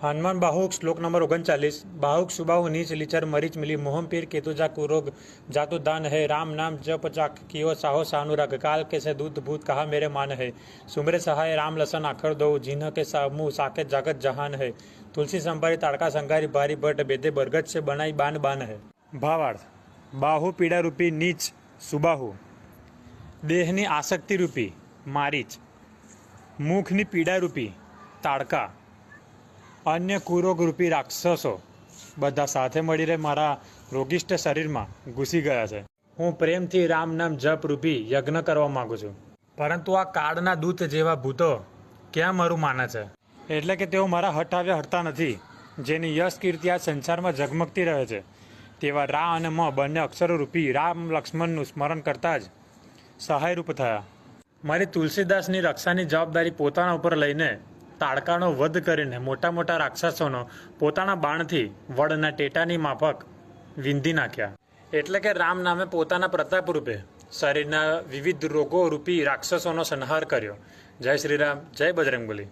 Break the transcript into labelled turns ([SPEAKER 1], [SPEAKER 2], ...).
[SPEAKER 1] હનુમાન બાહુક શ્લોક નંબર ઓગણચાલીસ. બાહુક સુબાહુ નીચ લીચર મરીચ મિલી મોહમ પીર કેતુજા કુરોગ જાતુ દાન હૈ. રામ નામ જપ ચાક કિયો સાહો સાનુરાગ. કાલ કે સે દૂધ ભૂત કહા મેરે માન હૈ. સુમરે સહાય રામ લસન આખર દો જીન કે સામુ સાકે જગત જહાન હૈ. તુલસી સંભારી તાડકા સંઘારી ભારી ભટ્ટ બેદે બરગદ છે બનાઈ બાન બાન હૈ. ભાવાર્થ બાહુ પીડારૂપી નીચ સુબાહુ. દેહની આસક્તિ રૂપી મારીચ. મુખની પીડા રૂપી તાડકા. અન્ય કુરોગરૂપી રાક્ષસો બધા સાથે મળીને મારા રોગિષ્ટ શરીરમાં, ઘૂસી ગયા છે. હું પ્રેમથી રામ નામ જપ રૂપી યજ્ઞ કરવા માંગુ છું. પરંતુ આ કાળના દૂત જેવા ભૂતો ક્યાં મારું માને છે? એટલે કે તેઓ મારા હટાવ્યા હટતા નથી, જેની યશ કીર્તિ આ સંસારમાં ઝગમગતી રહે છે. તેવા રા અને મ બંને અક્ષરો રૂપી રામ લક્ષ્મણનું સ્મરણ કરતા જ સહાયરૂપ થયા. મારી તુલસીદાસની રક્ષાની જવાબદારી પોતાના ઉપર લઈને તાડકાનો વધ કરીને મોટા મોટા રાક્ષસોનો પોતાના બાણથી વડના ટેટાની માફક વિંધી નાખ્યા. એટલે કે રામ નામે પોતાના પ્રતાપ રૂપે શરીરના વિવિધ રોગો રૂપી રાક્ષસોનો સંહાર કર્યો. જય શ્રી રામ, જય બજરંગબલી.